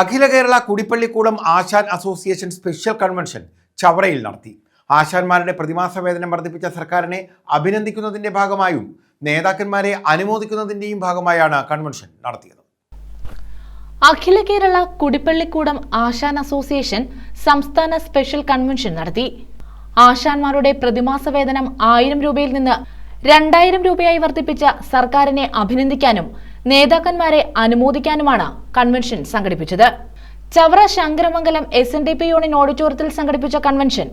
അഖില കേരള കുടിപ്പള്ളിക്കൂടം ആശാൻ association special convention ചവറയിൽ നടത്തി. ആശാന്മാരുടെ പ്രതിമാസ വേതനം വർദ്ധിപ്പിച്ച സർക്കാരിനെ അഭിനന്ദിക്കുന്നതിന്റെ ഭാഗമായും നേതാക്കന്മാരെ അനുമോദിക്കുന്നതിന്റെയും ഭാഗമായാണ് കൺവെൻഷൻ നടത്തിയത്. അഖില കേരള കുടിപ്പള്ളിക്കൂടം ആശാൻ അസോസിയേഷൻ സംസ്ഥാന സ്പെഷ്യൽ കൺവെൻഷൻ നടത്തി. ആശാന്മാരുടെ പ്രതിമാസ വേതനം ആയിരം രൂപയിൽ നിന്ന് രണ്ടായിരം രൂപയായി വർദ്ധിപ്പിച്ച സർക്കാരിനെ അഭിനന്ദിക്കാനും നേതാക്കന്മാരെ അനുമോദിക്കാനുമാണ് കൺവെൻഷൻ സംഘടിപ്പിച്ചത്. Chavara Sankaramangalam S N D P union ഓഡിറ്റോറിയത്തിൽ സംഘടിപ്പിച്ച convention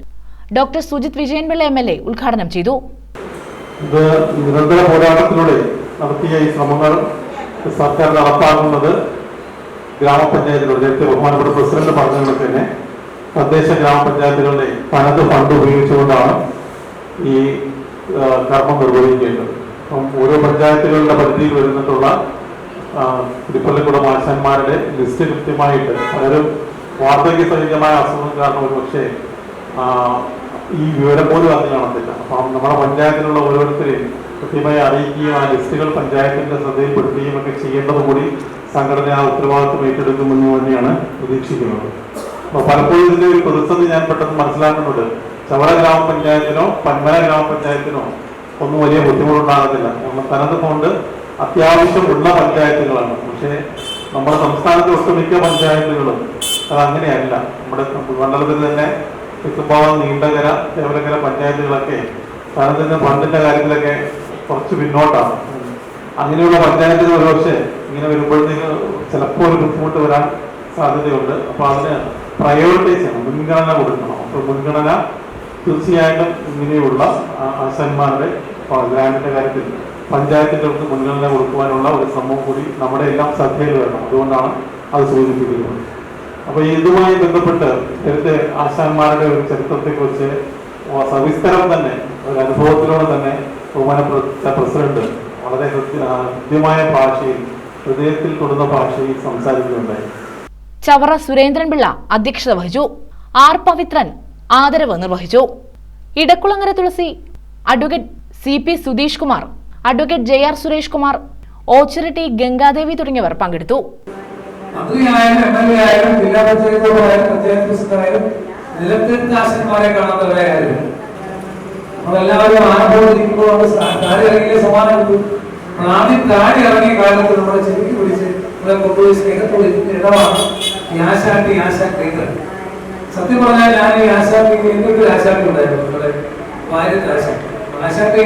doctor Sujith Vijayanpillai M L A ഉദ്ഘാടനം ചെയ്തു. നിരന്തര പോരാട്ടത്തിലൂടെ നടത്തിയ ഈ ശ്രമങ്ങൾ സർക്കാർ നടപ്പാക്കുന്നത് ഗ്രാമപഞ്ചായത്തിലൂടെ നേരത്തെ ബഹുമാനപ്പെട്ട പ്രസിഡന്റ് പറഞ്ഞതുകൊണ്ട് തന്നെ തദ്ദേശ ഗ്രാമപഞ്ചായത്തുകളുടെ തനത് ഫണ്ട് ഉപയോഗിച്ചുകൊണ്ടാണ് ഈ കർമ്മം നിർവഹിക്കേണ്ടത്. ഓരോ പഞ്ചായത്തുകളുടെ പരിധിയിൽ വരുന്നിട്ടുള്ള ആ, മാഷന്മാരുടെ ലിസ്റ്റ് കൃത്യമായിട്ട് പലരും വാർദ്ധക്യ സഹിതമായ അസുഖം കാരണം ഒരു പക്ഷേ ഈ വിവരം പോലും അറിഞ്ഞു കാണത്തില്ല. അപ്പം നമ്മുടെ പഞ്ചായത്തിലുള്ള ഓരോരുത്തരെയും കൃത്യമായി അറിയിക്കുകയും ആ ലിസ്റ്റുകൾ പഞ്ചായത്തിന്റെ ശ്രദ്ധയിൽപ്പെടുത്തുകയും ഒക്കെ ചെയ്യേണ്ടത് കൂടി സംഘടന ആ ഉത്തരവാദിത്വം ഏറ്റെടുക്കുമെന്ന് തന്നെയാണ് പ്രതീക്ഷിക്കുന്നത്. അപ്പോൾ പലപ്പോഴും ഇതിന്റെ ഒരു പ്രതിസന്ധി ഞാൻ പെട്ടെന്ന് മനസ്സിലാക്കുന്നത് ചവറ ഗ്രാമപഞ്ചായത്തിനോ പന്മല ഗ്രാമപഞ്ചായത്തിനോ ഒന്നും വലിയ ബുദ്ധിമുട്ടുണ്ടാകത്തില്ല. നമ്മൾ തനത് കൊണ്ട് അത്യാവശ്യമുള്ള പഞ്ചായത്തുകളാണ്. പക്ഷേ നമ്മുടെ സംസ്ഥാനത്ത് ഒട്ടുമിക്ക പഞ്ചായത്തുകളും അത് അങ്ങനെയല്ല നമ്മുടെ മണ്ഡലത്തിൽ തന്നെ തെക്കുംപാവം നീണ്ടകര തേവലക്കര പഞ്ചായത്തുകളൊക്കെ സ്ഥലത്തിന്റെ ഫണ്ടിന്റെ കാര്യത്തിലൊക്കെ കുറച്ച് പിന്നോട്ടാണ്. അങ്ങനെയുള്ള പഞ്ചായത്തുകൾ ഒരുപക്ഷെ ഇങ്ങനെ വരുമ്പോഴത്തേക്ക് ചിലപ്പോൾ ഒരു ബുദ്ധിമുട്ട് വരാൻ സാധ്യതയുണ്ട്. അപ്പോൾ അതിന് പ്രയോറിറ്റൈസ് ചെയ്യണം മുൻഗണന കൊടുക്കണം. അപ്പോൾ മുൻഗണന തീർച്ചയായിട്ടും ഇങ്ങനെയുള്ള അച്ഛന്മാരുടെ ഗ്രാൻഡിന്റെ കാര്യത്തിൽ പഞ്ചായത്തുകൾക്ക് മുൻഗണന കൊടുക്കുവാനുള്ള ഒരു ശ്രമം കൂടി നമ്മുടെ എല്ലാം ശ്രദ്ധയിൽ വരണം. അതുകൊണ്ടാണ് അത് സൂചിപ്പിക്കുന്നത്. അപ്പൊ ഇതുമായി ബന്ധപ്പെട്ട് നേരത്തെ ആശാന്മാരുടെ ഒരു ചരിത്രത്തെക്കുറിച്ച് സവിസ്തരം തന്നെ ഒരു അനുഭവത്തിലൂടെ തന്നെ ബഹുമാനപ്പെട്ട പ്രസിഡന്റ് വളരെ കൃത്യമായ ഭാഷയിൽ ഹൃദയത്തിൽ തൊടുന്ന ഭാഷയിൽ സംസാരിക്കുകയുണ്ടായി. ചവറ സുരേന്ദ്രൻപിള്ള അധ്യക്ഷത വഹിച്ചു. ആർ പവിത്രൻ ആദരവ് നിർവഹിച്ചു. Edakulangara Thulasi advocate C P Sudheesh Kumar advocate J R Suresh Kumar Ochiratti Gangadevi തുടങ്ങിയവർ പങ്കെടുത്തു. താഴെ സത്യം പറഞ്ഞാൽ ഞാൻ ഈ ആശാട്ടി എന്തൊക്കെ ആശാട്ടി ഉണ്ടായിരുന്നു? നമ്മുടെ ഭാര്യത്തെ ആശാട്ടി ആശാട്ടി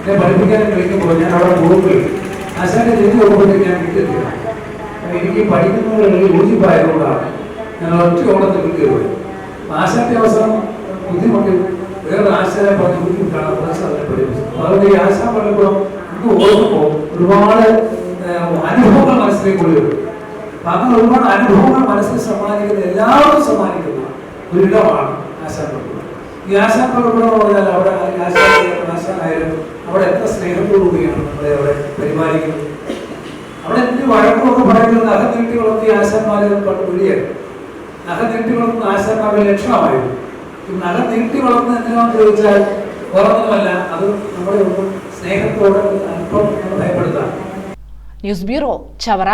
എന്നെ പഠിപ്പിക്കാൻ കഴിക്കുമ്പോൾ ഞാൻ അവിടെ പോകുമ്പോൾ ആശാട്ടി ജോലി പോകുമ്പോഴത്തേക്ക് ഞാൻ കിട്ടിയിട്ടില്ല അപ്പൊ എനിക്ക് പഠിക്കുന്നതിനുള്ള യോജിപ്പായതുകൊണ്ടാണ് ഞാൻ ഒറ്റ ഓണത്തിൽ കിട്ടിയത് ആശാന്റെ അവസരം ബുദ്ധിമുട്ടി. വേറെ ആശാനെ പറഞ്ഞ് ബുദ്ധിമുട്ടാണ്. അതിനെ പഠിപ്പിച്ചത് അതുകൊണ്ട് ഈ ആശാ പറഞ്ഞപ്പോൾ നമുക്ക് ഓർക്കുമ്പോൾ ഒരുപാട് അനുഭവങ്ങൾ മനസ്സിലേക്ക് കൊണ്ടു വരും അപ്പൊ അങ്ങനെ ഒരുപാട് അനുഭവങ്ങൾ മനസ്സിൽ സമ്മാനിക്കുന്ന എല്ലാവരും സമ്മാനിക്കുന്ന ഒരിടമാണ് ആശാ പ്രകടനം ഈ ആശാ പ്രകടനം എന്ന് പറഞ്ഞാൽ അവിടെ ആശാ ആശാനായാലും അവിടെ എത്ര സ്നേഹത്തോടുകൂടിയാണ് നമ്മളെ അവിടെ പരിപാലിക്കുന്നത്. അവിടെ എന്തിന് വഴക്കമൊക്കെ പറയുന്നത്? നഖം നീട്ടി വളർത്തിയ ആശാന്മാരെ പണ്ട് വിളിയാണ് നഖം വളർത്തുന്ന ആശാന്മാരുടെ ലക്ഷണമായിരുന്നു നഖം നീട്ടി വളർത്തുന്ന എന്തിനാന്ന് ചോദിച്ചാൽ വേറൊന്നുമല്ല അത് നമ്മുടെ സ്നേഹത്തോടെ അല്പം ഭയപ്പെടുത്താം. News bureau Chavara.